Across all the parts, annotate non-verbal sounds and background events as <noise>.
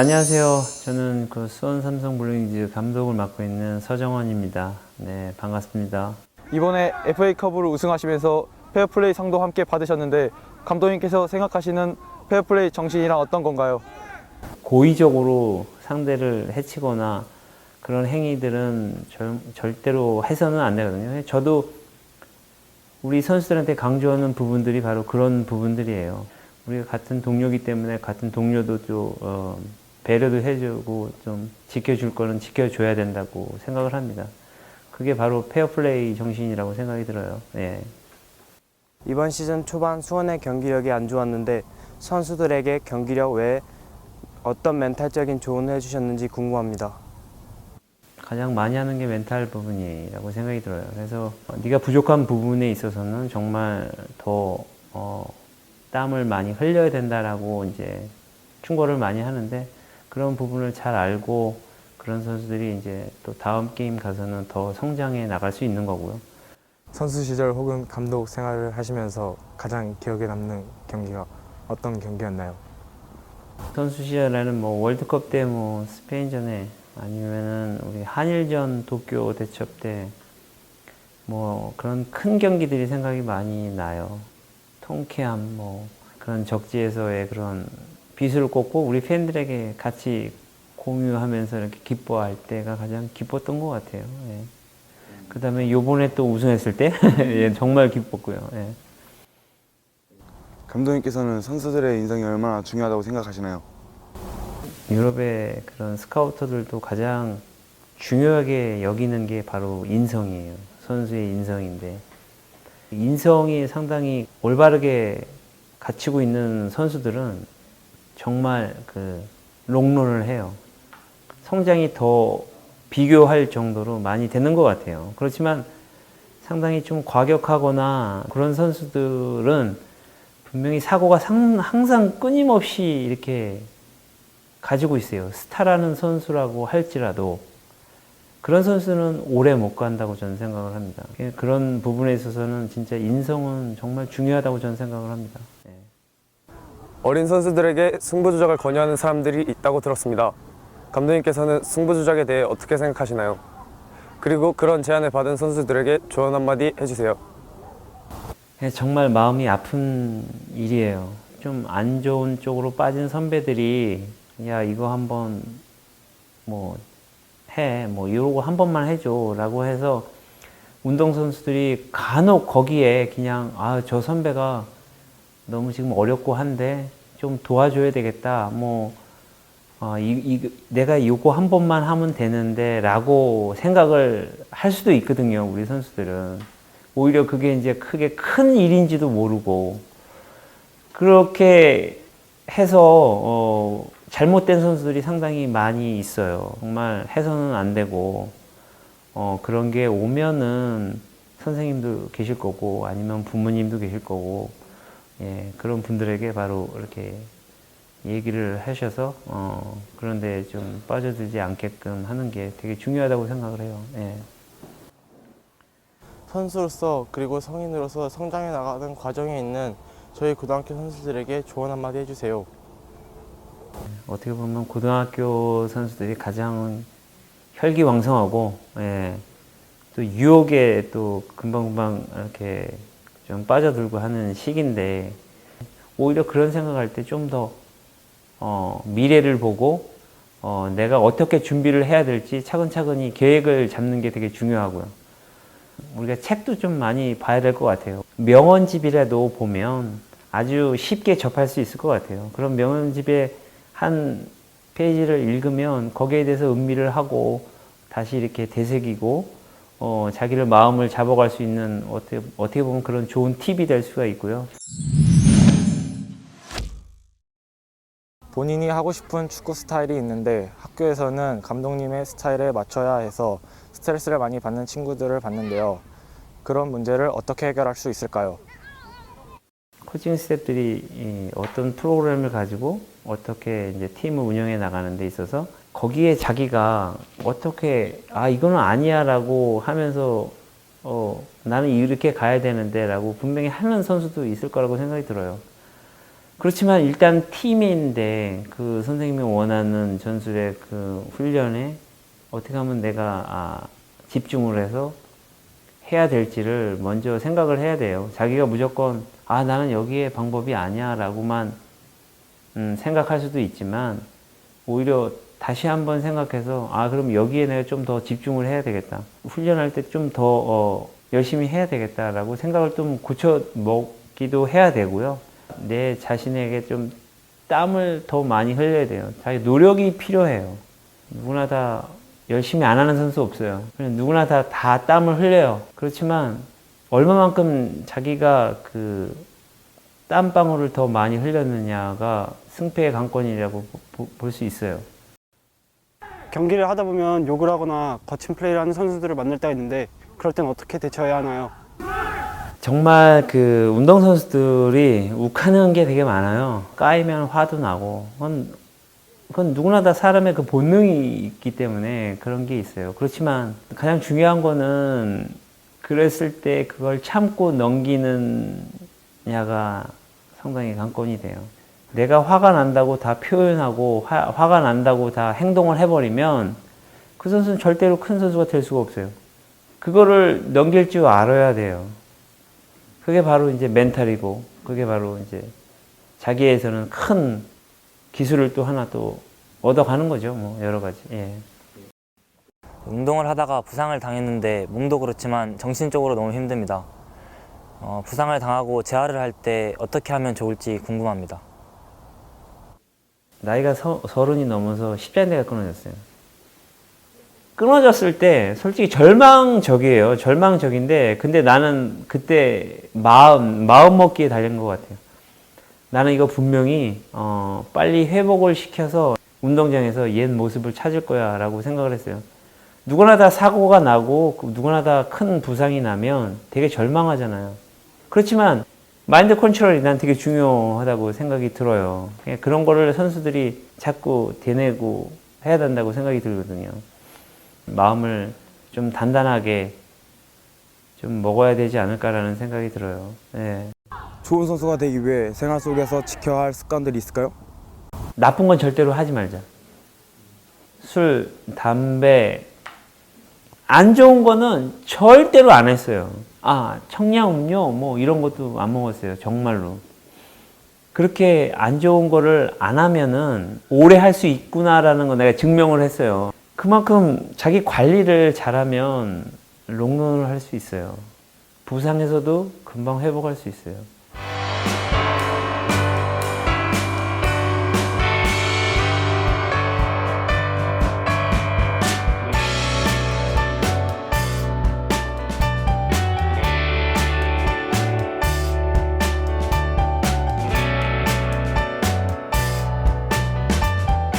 안녕하세요. 저는 그 수원 삼성 블루윙즈 감독을 맡고 있는 서정원입니다. 네, 반갑습니다. 이번에 FA컵으로 우승하시면서 페어플레이 상도 함께 받으셨는데 감독님께서 생각하시는 페어플레이 정신이란 어떤 건가요? 고의적으로 상대를 해치거나 그런 행위들은 절, 절대로 해서는 안 되거든요. 저도 우리 선수들한테 강조하는 부분들이 바로 그런 부분들이에요. 우리가 같은 동료기 때문에 같은 동료도 좀 어, 배려도 해주고 좀 지켜줄 거는 지켜줘야 된다고 생각을 합니다. 그게 바로 페어플레이 정신이라고 생각이 들어요. 예. 이번 시즌 초반 수원의 경기력이 안 좋았는데 선수들에게 경기력 외에 어떤 멘탈적인 조언을 해주셨는지 궁금합니다. 가장 많이 하는 게 멘탈 부분이라고 생각이 들어요. 그래서 어, 네가 부족한 부분에 있어서는 정말 더 어, 땀을 많이 흘려야 된다라고 이제 충고를 많이 하는데 그런 부분을 잘 알고 그런 선수들이 이제 또 다음 게임 가서는 더 성장해 나갈 수 있는 거고요. 선수 시절 혹은 감독 생활을 하시면서 가장 기억에 남는 경기가 어떤 경기였나요? 선수 시절에는 뭐 월드컵 때 뭐 스페인전에 아니면은 우리 한일전 도쿄 대첩 때 뭐 그런 큰 경기들이 생각이 많이 나요. 통쾌함 뭐 그런 적지에서의 그런 비수를 꽂고 우리 팬들에게 같이 공유하면서 이렇게 기뻐할 때가 가장 기뻤던 것 같아요. 예. 그 다음에 요번에 또 우승했을 때 <laughs> 예, 정말 기뻤고요. 예. 감독님께서는 선수들의 인성이 얼마나 중요하다고 생각하시나요? 유럽의 그런 스카우터들도 가장 중요하게 여기는 게 바로 인성이에요. 선수의 인성인데 인성이 상당히 올바르게 갖추고 있는 선수들은 정말 그 롱런을 해요. 성장이 더 비교할 정도로 많이 되는 것 같아요. 그렇지만 상당히 좀 과격하거나 그런 선수들은 분명히 사고가 상- 항상 끊임없이 이렇게 가지고 있어요. 스타라는 선수라고 할지라도 그런 선수는 오래 못 간다고 저는 생각을 합니다. 그런 부분에 있어서는 진짜 인성은 정말 중요하다고 저는 생각을 합니다. 예. 어린 선수들에게 승부 조작을 권유하는 사람들이 있다고 들었습니다. 감독님께서는 승부 조작에 대해 어떻게 생각하시나요? 그리고 그런 제안을 받은 선수들에게 조언 한마디 해주세요. 예, 정말 마음이 아픈 일이에요. 좀 안 좋은 쪽으로 빠진 선배들이 야 이거 한번 뭐 해, 뭐 이러고 한 번만 해줘라고 해서 운동 선수들이 간혹 거기에 그냥 아 저 선배가 너무 지금 어렵고 한데 좀 도와줘야 되겠다. 뭐 아, 이, 이, 내가 이거 한 번만 하면 되는데 라고 생각을 할 수도 있거든요. 우리 선수들은. 오히려 그게 이제 크게 큰 일인지도 모르고 그렇게 해서 어, 잘못된 선수들이 상당히 많이 있어요. 정말 해서는 안 되고 어, 그런 게 오면은 선생님도 계실 거고 아니면 부모님도 계실 거고 예, 그런 분들에게 바로 이렇게 얘기를 하셔서 어, 그런데 좀 빠져들지 않게끔 하는 게 되게 중요하다고 생각을 해요. 예. 선수로서 그리고 성인으로서 성장해 나가는 과정에 있는 저희 고등학교 선수들에게 조언 한마디 해주세요. 어떻게 보면 고등학교 선수들이 가장 혈기왕성하고 예, 또 유혹에 또 금방금방 이렇게 좀 빠져들고 하는 시기인데 오히려 그런 생각할 때 좀더 어, 미래를 보고 어, 내가 어떻게 준비를 해야 될지 차근차근히 계획을 잡는 게 되게 중요하고요. 우리가 책도 좀 많이 봐야 될 것 같아요. 명언집이라도 보면 아주 쉽게 접할 수 있을 것 같아요. 그런 명언집의 한 페이지를 읽으면 거기에 대해서 음미를 하고 다시 이렇게 되새기고 어, 자기를 마음을 잡아갈 수 있는 어떻게, 어떻게 보면 그런 좋은 팁이 될 수가 있고요. 본인이 하고 싶은 축구 스타일이 있는데 학교에서는 감독님의 스타일에 맞춰야 해서 스트레스를 많이 받는 친구들을 봤는데요. 그런 문제를 어떻게 해결할 수 있을까요? 코칭 스태프들이 이 어떤 프로그램을 가지고 어떻게 이제 팀을 운영해 나가는 데 있어서 거기에 자기가 어떻게 아 이거는 아니야라고 하면서 어 나는 이렇게 가야 되는데라고 분명히 하는 선수도 있을 거라고 생각이 들어요. 그렇지만 일단 팀인데 그 선생님이 원하는 전술의 그 훈련에 어떻게 하면 내가 아, 집중을 해서 해야 될지를 먼저 생각을 해야 돼요. 자기가 무조건 아 나는 여기에 방법이 아니야라고만 음, 생각할 수도 있지만 오히려 다시 한번 생각해서 아 그럼 여기에 내가 좀 더 집중을 해야 되겠다. 훈련할 때 좀더 어, 열심히 해야 되겠다라고 생각을 좀 고쳐 먹기도 해야 되고요. 내 자신에게 좀 땀을 더 많이 흘려야 돼요. 자기 노력이 필요해요. 누구나 다 열심히 안 하는 선수 없어요. 그냥 누구나 다, 다 땀을 흘려요. 그렇지만 얼마만큼 자기가 그 땀방울을 더 많이 흘렸느냐가 승패의 관건이라고 볼 수 있어요. 경기를 하다 보면 욕을 하거나 거친 플레이를 하는 선수들을 만날 때가 있는데 그럴 땐 어떻게 대처해야 하나요? 정말 그 운동 선수들이 욱하는 게 되게 많아요. 까이면 화도 나고. 그건, 그건 누구나 다 사람의 그 본능이 있기 때문에 그런 게 있어요. 그렇지만 가장 중요한 거는 그랬을 때 그걸 참고 넘기느냐가 상당히 관건이 돼요. 내가 화가 난다고 다 표현하고 화, 화가 난다고 다 행동을 해버리면 그 선수는 절대로 큰 선수가 될 수가 없어요. 그거를 넘길 줄 알아야 돼요. 그게 바로 이제 멘탈이고, 그게 바로 이제 자기에서는 큰 기술을 또 하나 또 얻어가는 거죠. 뭐 여러 가지. 예. 운동을 하다가 부상을 당했는데 몸도 그렇지만 정신적으로 너무 힘듭니다. 어, 부상을 당하고 재활을 할 때 어떻게 하면 좋을지 궁금합니다. 나이가 서, 서른이 넘어서 십자인대가 끊어졌어요. 끊어졌을 때 솔직히 절망적이에요. 절망적인데 근데 나는 그때 마음 마음 먹기에 달린 것 같아요. 나는 이거 분명히 어, 빨리 회복을 시켜서 운동장에서 옛 모습을 찾을 거야라고 생각을 했어요. 누구나 다 사고가 나고 그 누구나 다 큰 부상이 나면 되게 절망하잖아요. 그렇지만 마인드 컨트롤이 난 되게 중요하다고 생각이 들어요. 그냥 그런 거를 선수들이 자꾸 되뇌고 해야 된다고 생각이 들거든요. 마음을 좀 단단하게 좀 먹어야 되지 않을까라는 생각이 들어요. 예. 좋은 선수가 되기 위해 생활 속에서 지켜야 할 습관들이 있을까요? 나쁜 건 절대로 하지 말자. 술, 담배, 안 좋은 거는 절대로 안 했어요. 아, 청량음료 뭐 이런 것도 안 먹었어요. 정말로. 그렇게 안 좋은 거를 안 하면은 오래 할 수 있구나라는 거 내가 증명을 했어요. 그만큼 자기 관리를 잘하면 롱런을 할 수 있어요. 부상에서도 금방 회복할 수 있어요.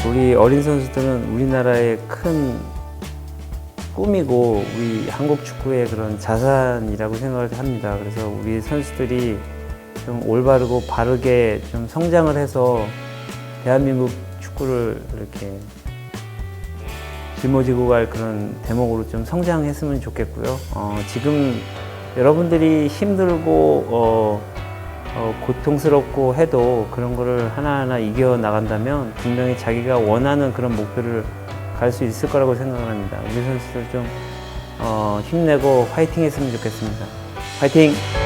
우리 어린 선수들은 우리나라의 큰 꿈이고 우리 한국 축구의 그런 자산이라고 생각을 합니다. 그래서 우리 선수들이 좀 올바르고 바르게 좀 성장을 해서 대한민국 축구를 이렇게 짊어지고 갈 그런 대목으로 좀 성장했으면 좋겠고요. 어, 지금 여러분들이 힘들고 어, 어, 고통스럽고 해도 그런 거를 하나하나 이겨 나간다면 분명히 자기가 원하는 그런 목표를 갈 수 있을 거라고 생각을 합니다. 우리 선수들 좀 어, 힘내고 화이팅 했으면 좋겠습니다. 화이팅!